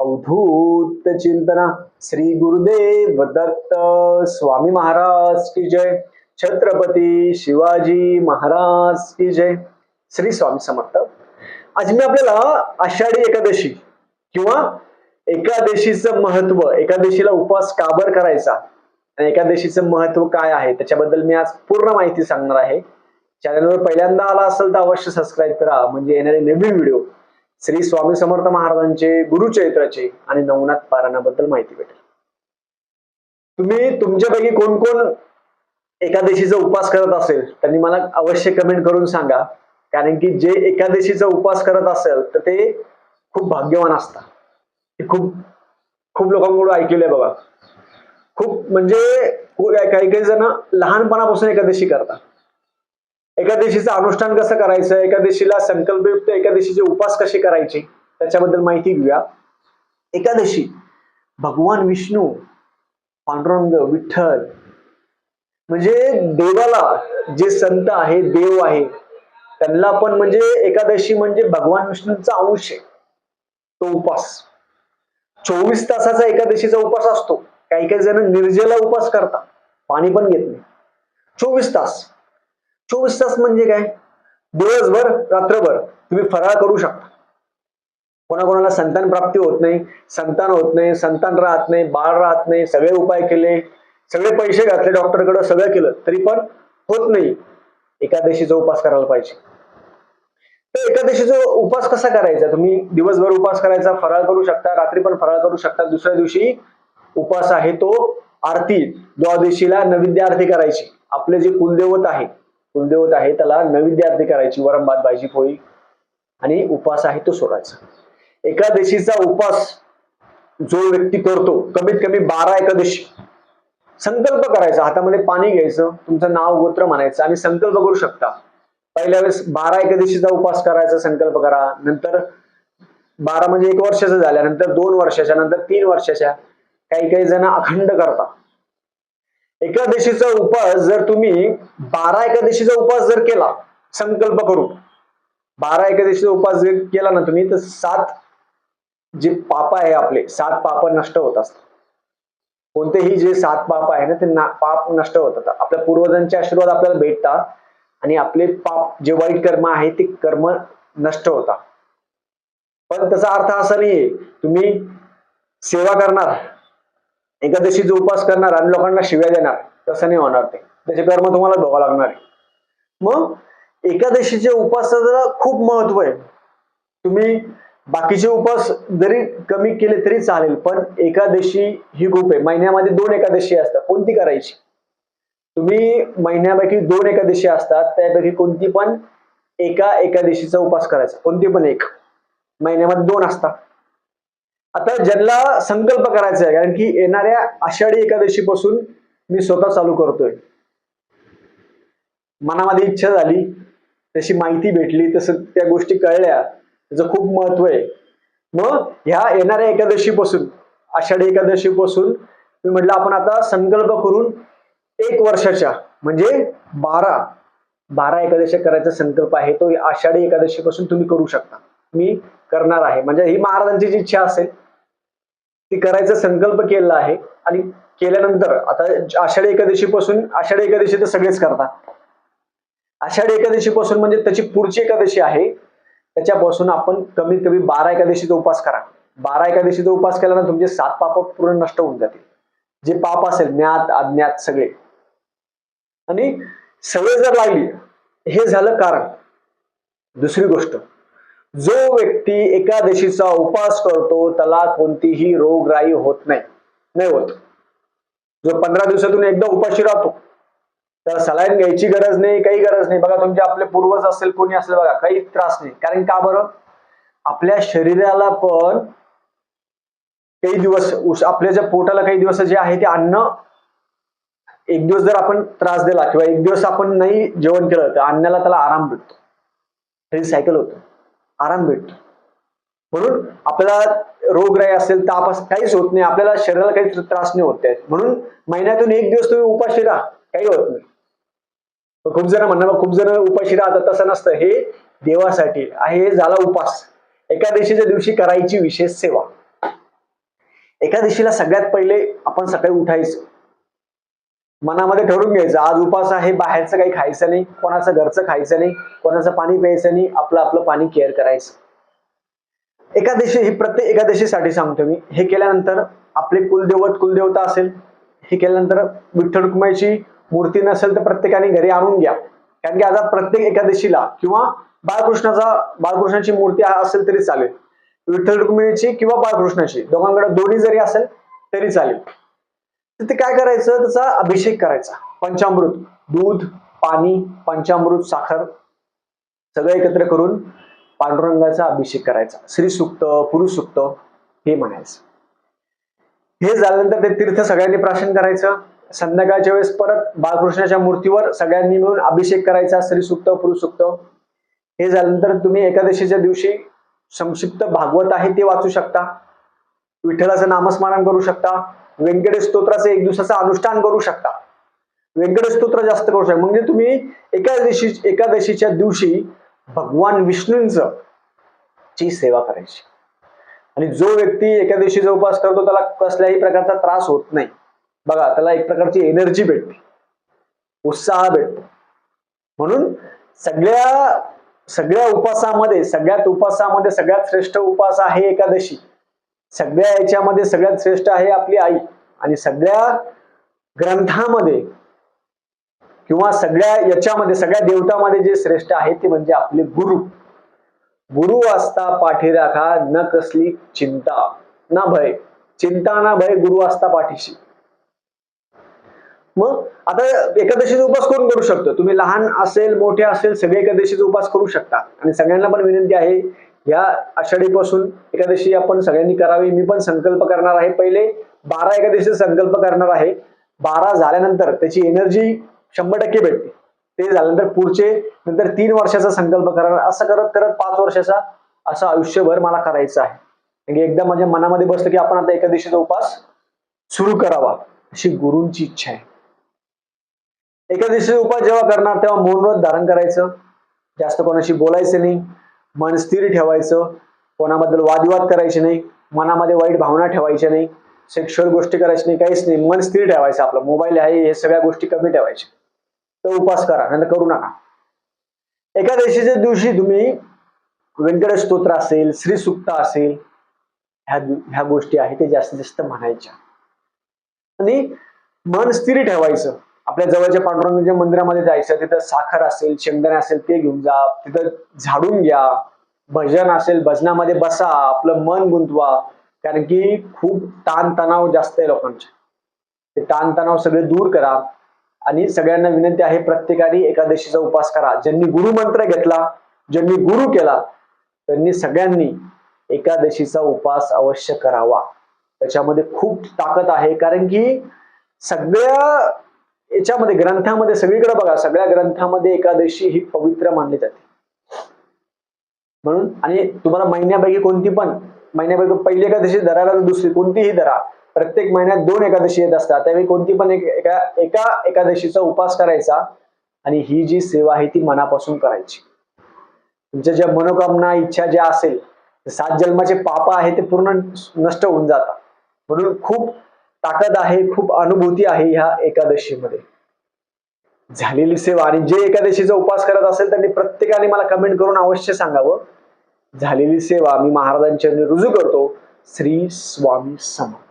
अवधूत चिंतना श्री गुरुदेव दत्त स्वामी महाराज की जय. छत्रपती शिवाजी महाराज की जय. श्री स्वामी समर्थ. आज मी आपल्याला आषाढी एकादशी किंवा एकादशीचं महत्त्व एकादशीला उपवास काबर करायचा आणि एकादशीचं महत्त्व काय आहे त्याच्याबद्दल मी आज पूर्ण माहिती सांगणार आहे. चॅनलवर पहिल्यांदा आला असेल तर अवश्य सबस्क्राईब करा. म्हणजे येणारे नवीन व्हिडिओ श्री स्वामी समर्थ महाराजांचे गुरुचरित्राचे आणि नवनाथ पारायणाबद्दल माहिती भेटेल. तुम्ही तुमच्यापैकी कोण कोण एकादशीचा उपवास करत असेल त्यांनी मला अवश्य कमेंट करून सांगा. कारण की जे एकादशीचा उपवास करत असेल तर ते खूप भाग्यवान असतात. खूप खूप लोकांकडून ऐकलेलं आहे बघा. खूप म्हणजे खूप- काही काही जण लहानपणापासून एकादशी करतात. एकादशीचं अनुष्ठान कसं करायचं? एकादशीला संकल्पयुक्त एकादशीचे उपास कसे करायचे? त्याच्याबद्दल माहिती घेऊया. एकादशी भगवान विष्णू पांडुरंग विठ्ठल म्हणजे देवाला जे संत आहे देव आहे त्यांना पण म्हणजे एकादशी म्हणजे भगवान विष्णूंचा अंश आहे. तो उपास. चोवीस तासाचा एकादशीचा उपास असतो. काही काही जण निर्जला उपास करतात. पाणी पण घेत नाही. चोवीस तास. चोवीस तास म्हणजे काय? दिवसभर रात्रभर तुम्ही फराळ करू शकता. कोणाकोणाला संतान प्राप्ती होत नाही संतान होत नाही संतान राहत नाही बाळ राहत नाही सगळे उपाय केले सगळे पैसे घातले डॉक्टरकडे सगळं केलं तरी पण होत नाही. एकादशीचा उपास करायला पाहिजे. तर एकादशीचा उपास कसा करायचा? तुम्ही दिवसभर उपास करायचा फराळ करू शकता रात्री पण फराळ करू शकता दुसऱ्या दिवशी उपास आहे तो आरती. द्वादशीला नैवेद्य आरती करायची. आपले जे कुलदेवत आहे कुलदेवत आहे त्याला नैवेद्य करायची वरम भाजी पोळी आणि उपास आहे तो सोडायचा. एकादशीचा उपास जो व्यक्ती करतो कमीत कमी बारा एकादशी संकल्प करायचा हातामध्ये पाणी घ्यायचं तुमचं नाव गोत्र म्हणायचं आणि संकल्प करू शकता. पहिल्या वेळेस बारा एकादशीचा उपास करायचा संकल्प करा. नंतर बारा म्हणजे एक वर्षाचा झाल्यानंतर दोन वर्षाच्या नंतर तीन वर्षाच्या काही काही जण अखंड करतात. एकादशीचा उपास जर तुम्ही बारा एकादशीचा उपास जर केला संकल्प करून बारा एकादशीचा उपास जर केला ना तुम्ही तर सात जे पाप आहे आपले सात पाप नष्ट होत असतात. कोणतेही जे सात पाप आहे ना ते ना पाप नष्ट होतात आपल्या पूर्वजांचे आशीर्वाद आपल्याला भेटतात आणि आपले पाप जे वाईट कर्म आहे ते कर्म नष्ट होतात. पण त्याचा अर्थ असा नाहीये. तुम्ही सेवा करणार एकादशीचा उपास करणार आणि लोकांना शिव्या देणार तसं नाही होणार ते. त्याचे कर्म तुम्हाला भोगावं लागणार आहे. मग एकादशीच्या उपासाला खूप महत्त्व आहे. तुम्ही बाकीचे उपास जरी कमी केले तरी चालेल पण एकादशी ही खूप आहे. महिन्यामध्ये दोन एकादशी असतात कोणती करायची? तुम्ही महिन्यापैकी दोन एकादशी असतात त्यापैकी कोणती पण एका एकादशीचा उपास करायचा. कोणती पण एक. महिन्यामध्ये दोन असतात. आता ज्यांना संकल्प करायचा आहे कारण की येणाऱ्या आषाढी एकादशी पासून मी स्वतः चालू करतोय. मनामध्ये इच्छा झाली तशी माहिती भेटली तसं त्या गोष्टी कळल्या त्याचं खूप महत्त्व आहे. मग ह्या येणाऱ्या एकादशी पासून आषाढी एकादशी पासून मी म्हटलं आपण आता संकल्प करून एक वर्षाच्या म्हणजे बारा बारा एकादशी करायचा संकल्प आहे तो आषाढी एकादशी पासून तुम्ही करू शकता. मी करणार आहे. म्हणजे ही महाराजांची जी इच्छा असेल ती करायचा संकल्प केलेला आहे. आणि केल्यानंतर आता आषाढी एकादशी पासून आषाढी एकादशी तर सगळेच करतात. आषाढी एकादशी पासून म्हणजे त्याची पुढची एकादशी आहे. त्याच्यापासून आपण कमीत कमी बारा एकादशीचा उपास करा. बारा एकादशीचा उपास केल्यानं तुमचे सात पाप पूर्ण नष्ट होऊन जातील. जे पाप असेल ज्ञात अज्ञात सगळे. आणि सवय जर लागली हे झालं कारण. दुसरी गोष्ट जो व्यक्ती एकादशीचा उपास करतो त्याला कोणतीही रोगराई होत नाही. नाही होत. जो पंधरा दिवसातून एकदा उपाशी राहतो तर सलाईन घ्यायची गरज नाही काही गरज नाही. बघा तुमचे आपले पूर्वज असेल कोणी असेल बघा काही त्रास नाही. कारण का बरं? आपल्या शरीराला पण काही दिवस आपल्या ज्या पोटाला काही दिवस जे आहे ते अन्न एक दिवस जर आपण त्रास दिला किंवा एक दिवस आपण नाही जेवण केलं तर अन्नाला त्याला आराम भेटतो. हे सायकल होतं. आराम भेटतो. म्हणून आपल्याला रोगराई असेल ताप असेल काहीच होत नाही. आपल्याला शरीराला काही त्रास नाही होत आहेत म्हणून महिन्यातून एक दिवस तुम्ही उपाशी राहा. काही होत नाही. खूप जण म्हणणार खूप जण उपाशी राहतात तसं नसतं. हे देवासाठी आहे हे झाला उपास. एकादशीच्या दिवशी करायची विशेष सेवा. एकादशीला सगळ्यात पहिले आपण सकाळी उठायचं. मनामध्ये ठरवून घ्यायचं आज उपास आहे बाहेरचं काही खायचं नाही कोणाचं घरचं खायचं नाही कोणाचं पाणी प्यायचं नाही आपलं आपलं पाणी केअर करायचं. एकादशी ही प्रत्येक एकादशीसाठी सांगतो मी हे केल्यानंतर आपले कुलदेवत कुलदेवता असेल हे केल्यानंतर विठ्ठल रुक्माईची मूर्ती नसेल तर प्रत्येकाने घरी आणून घ्या. कारण की आता प्रत्येक एकादशीला किंवा बाळकृष्णाचा बाळकृष्णाची मूर्ती असेल तरी चालेल. विठ्ठल रुक्मिणीची किंवा बाळकृष्णाची दोघांकडे दोन्ही जरी असेल तरी चालेल. तर ते काय करायचं? त्याचा अभिषेक करायचा. पंचामृत दूध पाणी पंचामृत साखर सगळं एकत्र करून पांडुरंगाचा अभिषेक करायचा. श्री सुक्त पुरुष सुक्त हे म्हणायचं. हे झाल्यानंतर ते तीर्थ सगळ्यांनी प्राशन करायचं. संध्याकाळच्या वेळेस परत बाळकृष्णाच्या मूर्तीवर सगळ्यांनी मिळून अभिषेक करायचा श्री सुक्त पुरुष सुक्त हे झाल्यानंतर तुम्ही एकादशीच्या दिवशी संक्षिप्त भागवत आहे ते वाचू शकता. विठ्ठलाचं नामस्मरण करू शकता. व्यंकटेश स्तोत्राचं एक दिवसाचं अनुष्ठान करू शकता. व्यंकटेश स्तोत्र जास्त करू शकता. म्हणजे तुम्ही एकादशी एकादशीच्या दिवशी भगवान विष्णूंचं ची सेवा करायची. आणि जो व्यक्ती एकादशीचा उपवास करतो त्याला कसल्याही प्रकारचा त्रास होत नाही. बघा त्याला एक प्रकारची एनर्जी भेटते. उत्साह भेटतो. म्हणून सगळ्या सगळ्या उपासामध्ये सगळ्यात उपासामध्ये सगळ्यात श्रेष्ठ उपास आहे एकादशी. सगळ्या याच्यामध्ये सगळ्यात श्रेष्ठ आहे आपली आई. आणि सगळ्या ग्रंथामध्ये किंवा सगळ्या याच्यामध्ये सगळ्या देवतामध्ये जे श्रेष्ठ आहे ते म्हणजे आपले गुरु. गुरु असता पाठी राखा न कसली चिंता ना भय. चिंता ना भय गुरु असता पाठीशी. मग आता एकादशीचा उपास कोण करू शकतो? तुम्ही लहान असेल मोठे असेल सगळे एकादशीचा उपास करू शकता. आणि सगळ्यांना पण विनंती आहे या आषाढीपासून एकादशी आपण सगळ्यांनी करावी. मी पण संकल्प करणार आहे. पहिले बारा एकादशीचा संकल्प करणार आहे. बारा झाल्यानंतर त्याची एनर्जी शंभर टक्के भेटते. ते झाल्यानंतर पुढचे नंतर तीन वर्षाचा संकल्प करणार. असं करत करत पाच वर्षाचा असं आयुष्यभर मला करायचं आहे. म्हणजे एकदा माझ्या मनामध्ये बसलं की आपण आता एकादशीचा उपास सुरू करावा. अशी गुरूंची इच्छा आहे. एकादशीचा उपास जेव्हा करणार तेव्हा मौनव्रत धारण करायचं. जास्त कोणाशी बोलायचं नाही. मन स्थिर ठेवायचं. कोणाबद्दल वादविवाद करायचे नाही. मनामध्ये वाईट भावना ठेवायच्या नाही. सेक्शुअल गोष्टी करायची नाही काहीच नाही. मन स्थिर ठेवायचं आपलं. मोबाईल आहे हे सगळ्या गोष्टी कमी ठेवायच्या तो उपास करा नंतर करू नका. एकादशीच्या दिवशी तुम्ही व्यंकटेश स्तोत्र असेल श्री सुक्त असेल ह्या ह्या गोष्टी आहेत ते जास्तीत जास्त म्हणायच्या. आणि मन स्थिर ठेवायचं. आपल्या जवळच्या पांडुरंगाच्या मंदिरामध्ये जायचं तिथं साखर असेल शेंगदाणे असेल ते घेऊन जा. तिथं झाडून घ्या. भजन असेल भजनामध्ये बसा. आपलं मन गुंतवा. कारण की खूप ताणतणाव जास्त आहे लोकांचे. ते ताणतणाव सगळे दूर करा. आणि सगळ्यांना विनंती आहे प्रत्येकाने एकादशीचा उपास करा. ज्यांनी गुरु मंत्र घेतला ज्यांनी गुरु केला त्यांनी सगळ्यांनी एकादशीचा उपास अवश्य करावा. त्याच्यामध्ये खूप ताकद आहे. कारण की सगळ्या याच्यामध्ये ग्रंथामध्ये सगळीकडे बघा सगळ्या ग्रंथामध्ये एकादशी ही पवित्र मानली जाते. म्हणून आणि तुम्हाला महिन्यापैकी कोणती पण महिन्यापैकी पहिली एकादशी धरायला तर दुसरी कोणतीही धरा. प्रत्येक महिन्यात दोन एकादशी येत असतात. त्यावेळी कोणती पण एक एका एका एकादशीचा उपास करायचा आणि ही जी सेवा आहे ती मनापासून करायची. तुमच्या ज्या मनोकामना इच्छा ज्या असेल सात जन्माचे पाप आहे ते पूर्ण नष्ट होऊन जातात. म्हणून खूप ताकद आहे खूप अनुभूती आहे ह्या एकादशीमध्ये. झालेली सेवा आणि जे एकादशीचा उपास करत असेल त्यांनी प्रत्येकाने मला कमेंट करून अवश्य सांगावं. झालेली सेवा मी महाराजांच्या रुजू करतो. श्री स्वामी समर्थ.